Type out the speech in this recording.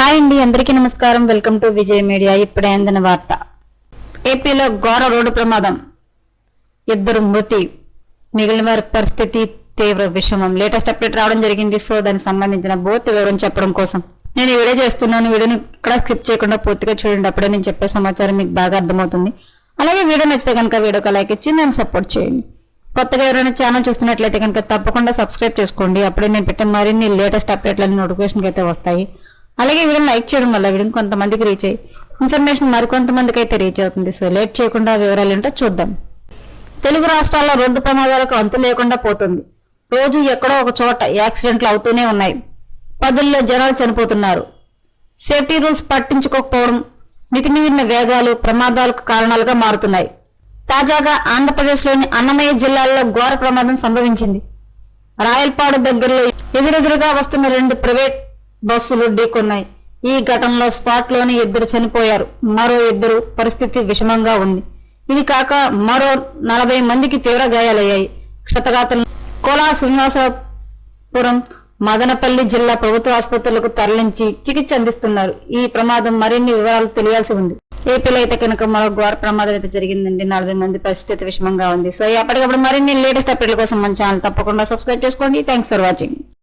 Hi అండి అందరికీ నమస్కారం. వెల్కమ్ టు విజయ్ మీడియా ఇప్పుడే అందిన వార్త. ఏపీలో ఘోర రోడ్డు ప్రమాదం. ఇద్దరు మృతి. మిగిలిన వారి పరిస్థితి తీవ్ర విషమం. లేటెస్ట్ అప్డేట్ రావడం జరిగింది. సో దానికి సంబంధించిన బోత్ వివరం చెప్పడం కోసం. నేను ఈ వీడియో చేస్తున్నాను. వీడియోని ఇక్కడ స్కిప్ చేయకుండా పూర్తిగా చూడండి. అప్పుడే నేను చెప్పే సమాచారం మీకు బాగా అర్థమవుతుంది. అలాగే వీడియో నచ్చితే కనుక వీడియోకి లైక్ ఇచ్చి నన్ను సపోర్ట్ చేయండి. కొత్తగా ఎవరైనా ఛానల్ చూస్తున్నట్లయితే కనుక తప్పకుండా సబ్స్క్రైబ్ చేసుకోండి. అప్పుడే నేను పెట్టిన మరిన్ని లేటెస్ట్ అప్డేట్లన్నీ నోటిఫికేషన్కి అయితే వస్తాయి. అలాగే వీడియోని లైక్ చేయడం వల్ల వీడియో కొంతమందికి రీచ్ అయ్యి ఇన్ఫర్మేషన్ మరికొంతమందికి అయితే రీచ్ అవుతుంది. సో లేట్ చేయకుండా వివరాలు ఏంటో చూద్దాం. తెలుగు రాష్ట్రాల్లో రోడ్డు ప్రమాదాలకు అంతు లేకుండా పోతుంది. రోజు ఎక్కడో ఒక చోట యాక్సిడెంట్లు అవుతూనే ఉన్నాయి. పదుల్లో జనాలు చనిపోతున్నారు. సేఫ్టీ రూల్స్ పట్టించుకోకపోవడం మితిమీరిన వేగాలు ప్రమాదాలకు కారణాలుగా మారుతున్నాయి. తాజాగా ఆంధ్రప్రదేశ్లోని అన్నమయ్య జిల్లాలో ఘోర ప్రమాదం సంభవించింది. రాయల్పాడు దగ్గరలో ఎదురెదురుగా వస్తున్న రెండు ప్రైవేట్ బస్సులు ఢీకొన్నాయి. ఈ ఘటనలో స్పాట్లోనే ఇద్దరు చనిపోయారు. మరో ఇద్దరు పరిస్థితి విషమంగా ఉంది. ఇది కాక మరో నలభై మందికి తీవ్ర గాయాలయ్యాయి. క్షతగాతలు కోలా శ్రీనివాసపురం మదనపల్లి జిల్లా ప్రభుత్వ ఆసుపత్రులకు తరలించి చికిత్స అందిస్తున్నారు. ఈ ప్రమాదం మరిన్ని వివరాలు తెలియాల్సి ఉంది. ఏపీలో అయితే కనుక మరో ఘోర ప్రమాదం అయితే జరిగిందండి. నలభై మంది పరిస్థితి విషమంగా ఉంది. సో ఎప్పటికప్పుడు మరిన్ని లేటెస్ట్ అప్డేట్ల కోసం మన ఛానల్ తప్పకుండా సబ్స్క్రైబ్ చేసుకోండి. Thanks for watching